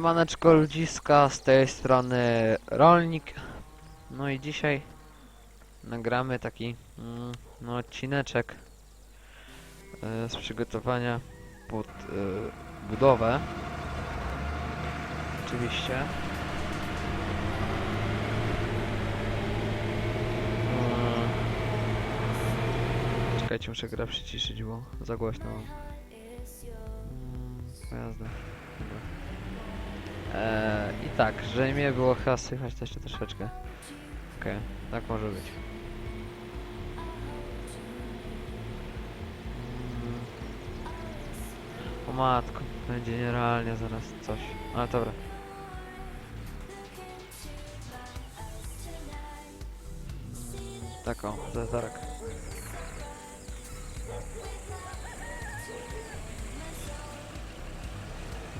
Maneczko ludziska, z tej strony Rolnik. No i dzisiaj nagramy taki mm, no, odcineczek e, z przygotowania pod e, budowę. Oczywiście. Mm. Czekajcie, muszę grę przyciszyć, bo za głośno. mam. Mm. Dobra. Eee, I tak, żeby mnie było chyba słychać jeszcze troszeczkę. Okej, tak może być. Mm. O matko, będzie nierealnie zaraz coś. Ale dobra. Mm, Tak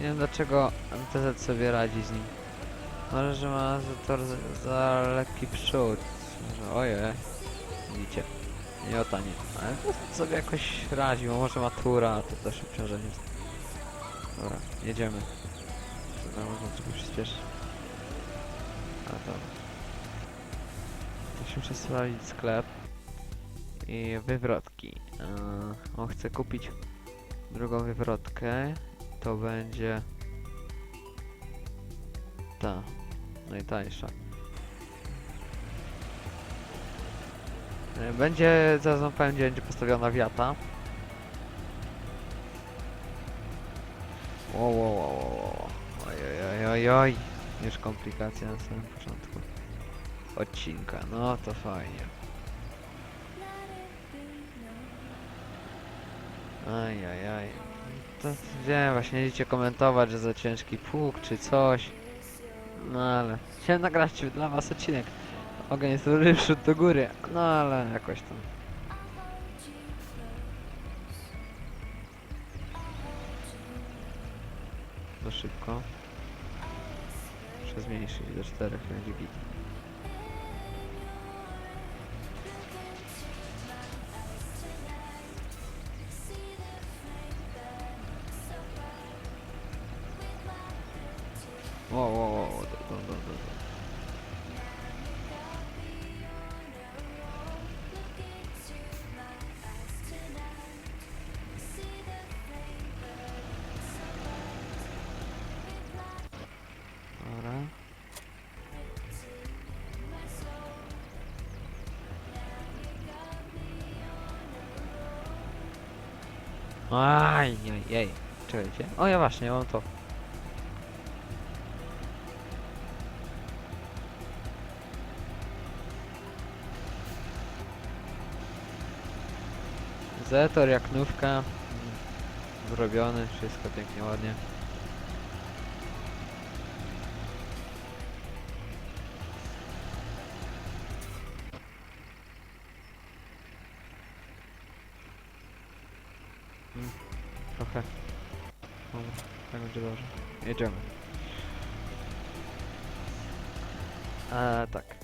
Nie wiem dlaczego MTZ sobie radzi z nim. Może, że ma za, za, za lekki przód. Że, ojej. Widzicie. Nie o tanie. Ale to sobie jakoś radzi, bo może matura, to też obciążenie jest. Dobra, jedziemy. Dobra, można trochę przyspieszyć. A dobra. Musimy przestawić sklep. I wywrotki. Yy, on chce kupić drugą wywrotkę to będzie ta najtańsza. E, Będzie, zaraz wam powiem, gdzie będzie postawiona wiata. Wow, wow, wow, wow, oj, oj, oj, oj. Już komplikacja na samym początku odcinka. No to fajnie. Aj, aj, aj. To wiem, właśnie idziecie komentować, że za ciężki pług czy coś. No ale chciałem nagrać dla was odcinek. Ogień jest przód do góry. No ale jakoś tam. Za szybko. Muszę zmniejszyć do czterech będzie git. Wow, wow, wow, wow, do, do, do, do. Dobra. Aj, aj, aj. Czekajcie. O ja właśnie, ja mam to. Zetor, jak nówka. Zrobiony, wszystko pięknie, ładnie. Mm, Trochę. Tak będzie dobrze. Jedziemy. A tak.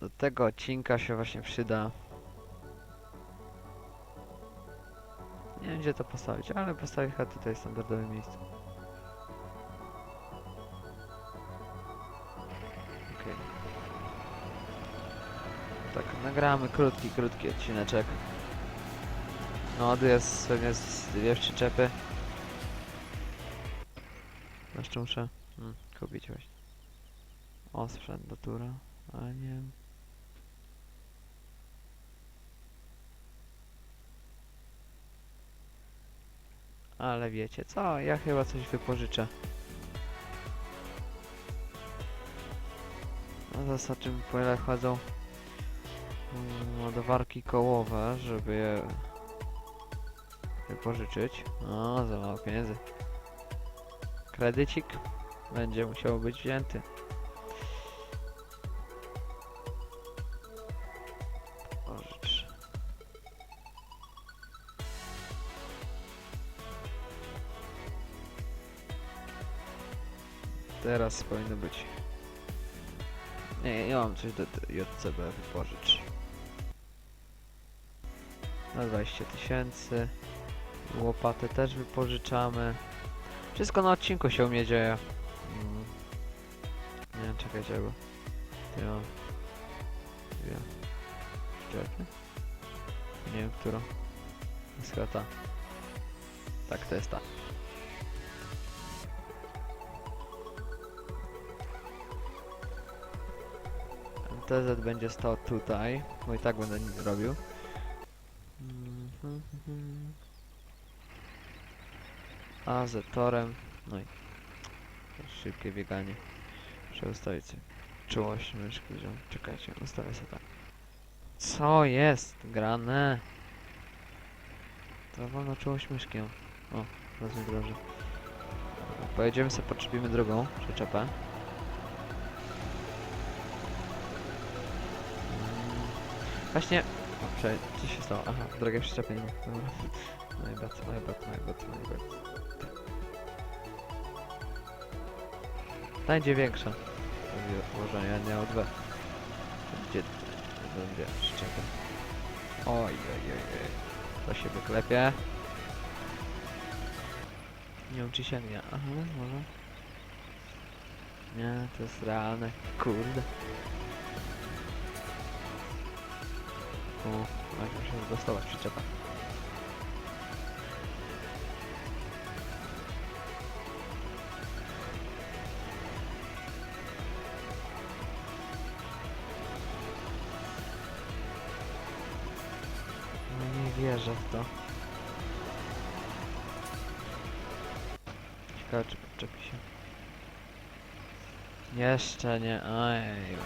Do tego odcinka się właśnie przyda. Nie wiem gdzie to postawić, ale postawię chyba tutaj w standardowym miejscu. Okej. Tak, nagramy krótki, krótki odcineczek. No, jest pewnie z dwie przyczepy. Jeszcze muszę hmm, kupić właśnie. O, sprzęt do tura, ale nie wiem. Ale wiecie co, ja chyba coś wypożyczę. No za czym po ile chodzą mm, ładowarki kołowe, żeby je wypożyczyć. No, za mało pieniędzy. Kredycik będzie musiał być wzięty. Teraz powinno być. Nie, ja mam coś do JCB wypożycz. Na 20 tysięcy. Łopatę też wypożyczamy. Wszystko na odcinku się u mnie dzieje. Mm. Nie czekajcie, bo... Ja... Dwie... Czekaj. Nie wiem, którą. Jest chyba ta. Tak, to jest ta. MTZ będzie stał tutaj, bo i tak będę nic robił. A z torem, no i szybkie bieganie. Muszę ustawić czułość myszki, że... Czekajcie, ustawię sobie tak. Co jest grane? To wolno czułość myszki. O, rozumiem dobrze. Pojedziemy sobie, potrzebujemy drugą przyczepę. Właśnie... O, prze... Co się stało? Aha, drogie przyczepy nie ma. Dobra. My bad, my bad, my bad, my bad. Będzie większa. Włożenie, nie o dwa. Gdzie będzie przyczepy? Oj, oj, oj, oj. To się wyklepie. Nie wiem czy sięgnie. Aha, może. Nie, to jest realne. Kurde. O, jak muszę dostawać przyczepa. No nie wierzę w to. Ciekawe czy podczepi się. Jeszcze nie, ojej.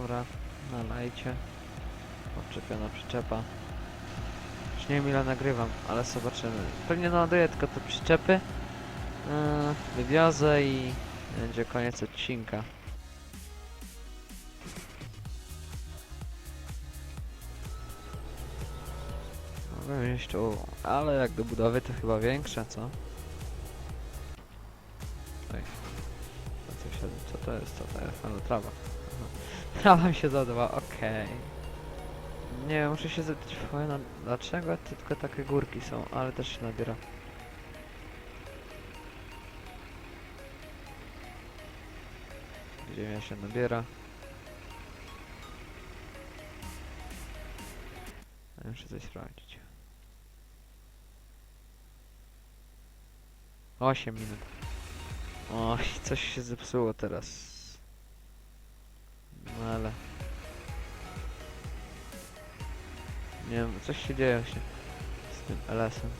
Dobra, nalajcie. Podczepiona przyczepa. Już nie wiem ile nagrywam, ale zobaczymy. Pewnie naładuję tylko te przyczepy. Yy, wywiozę i będzie koniec odcinka. Mogę mieć tu, ale jak do budowy to chyba większe, co? Co to jest? Co to jest? Ale trawa. Trawa mi się zadała, okej. Nie wiem, muszę się zapytać fajna, dlaczego tylko takie górki są, ale też się nabiera. Ziemia się nabiera. Ja Muszę coś sprawdzić. 8 minut. Oj, coś się zepsuło teraz. Nie wiem, coś się dzieje się z tym LS-em.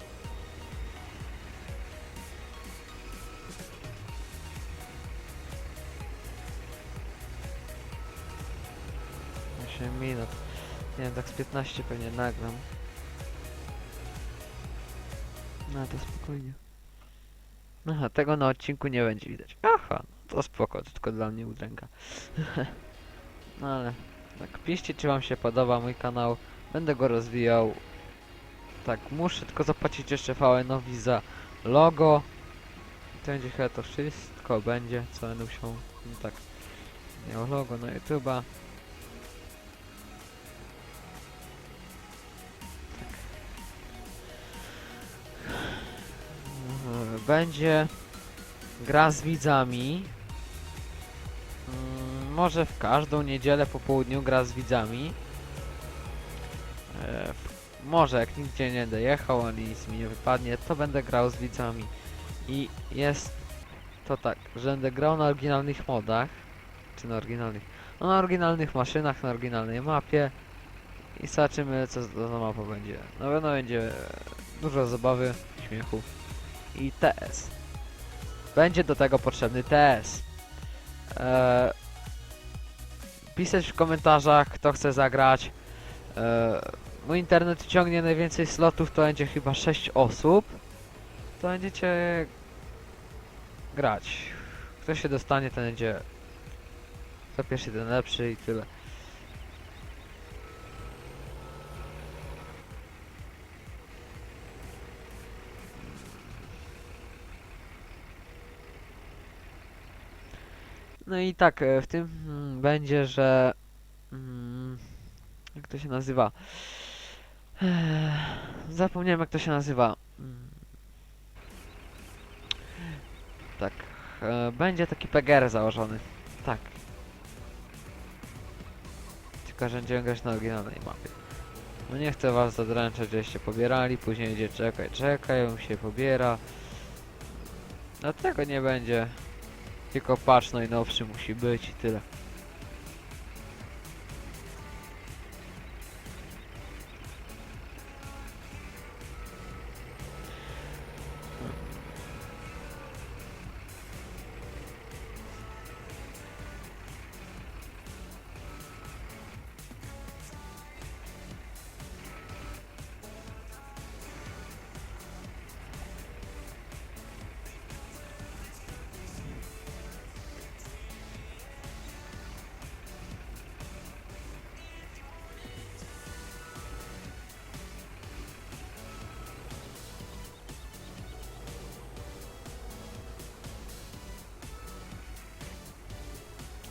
Minut. Nie wiem, tak z 15 pewnie nagram. No to spokojnie. Aha, tego na odcinku nie będzie widać. Aha, no to spoko, to tylko dla mnie udręka. no ale, tak, piszcie czy wam się podoba mój kanał. Będę go rozwijał. Tak, muszę tylko zapłacić jeszcze VN-owi za logo. I to będzie chyba to wszystko będzie, co będę musiał, no tak, miał logo na YouTube'a. Tak. Będzie gra z widzami. Mm, Może w każdą niedzielę po południu gra z widzami. Może jak nigdzie nie będę jechał, ani nic mi nie wypadnie, to będę grał z widzami. I jest to tak, że będę grał na oryginalnych modach. Czy na oryginalnych? No na oryginalnych maszynach, na oryginalnej mapie. I zobaczymy co za mapa będzie. Na pewno będzie dużo zabawy, śmiechu. I TS. Będzie do tego potrzebny TS. Eee, pisać w komentarzach, kto chce zagrać. Eee, mój internet ciągnie najwięcej slotów, to będzie chyba 6 osób. to będziecie grać. Kto się dostanie, ten będzie kto pierwszy, ten lepszy i tyle. No i tak, e, w tym mm, będzie, że... Mm, jak to się nazywa? Zapomniałem jak to się nazywa. Mm. Tak, e, będzie taki PGR założony. Tak. Tylko, że będziemy grać na oryginalnej mapie. No nie chcę was zadręczać, żeście pobierali, później idzie czekaj, czekaj, on się pobiera. Dlatego nie będzie. Tylko patch najnowszy musi być i tyle.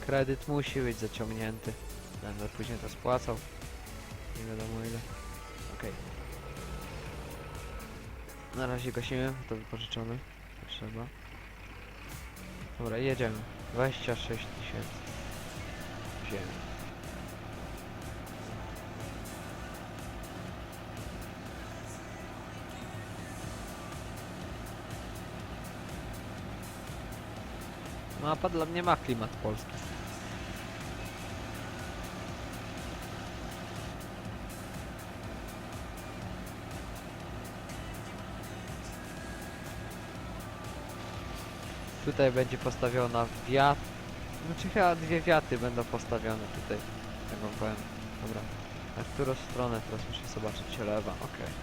Kredyt musi być zaciągnięty. Będę później to spłacał. Nie wiadomo ile. Okej. Na razie gasimy, to wypożyczony. To Trzeba. Dobra, jedziemy. 26 tysięcy. Ziemi. Mapa dla mnie ma klimat polski. Tutaj będzie postawiona wiat... Znaczy chyba dwie wiaty będą postawione tutaj. Tak wam powiem. Dobra. Na którą stronę teraz muszę zobaczyć lewa. Okej.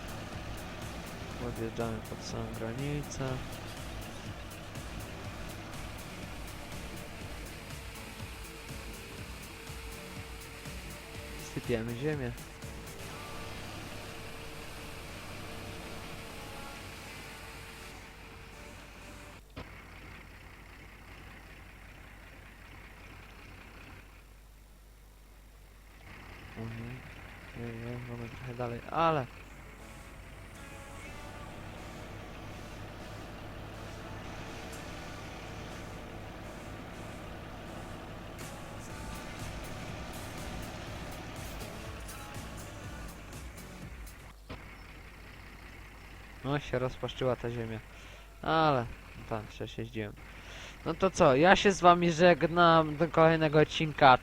Podjeżdżamy pod samą granicę. Sypiemy ziemię. Mhm. Nie, nie, mamy trochę dalej, ale... No się rozpaszczyła ta ziemia. Ale tam przecież jeździłem. No to co, ja się z wami żegnam do kolejnego odcinka.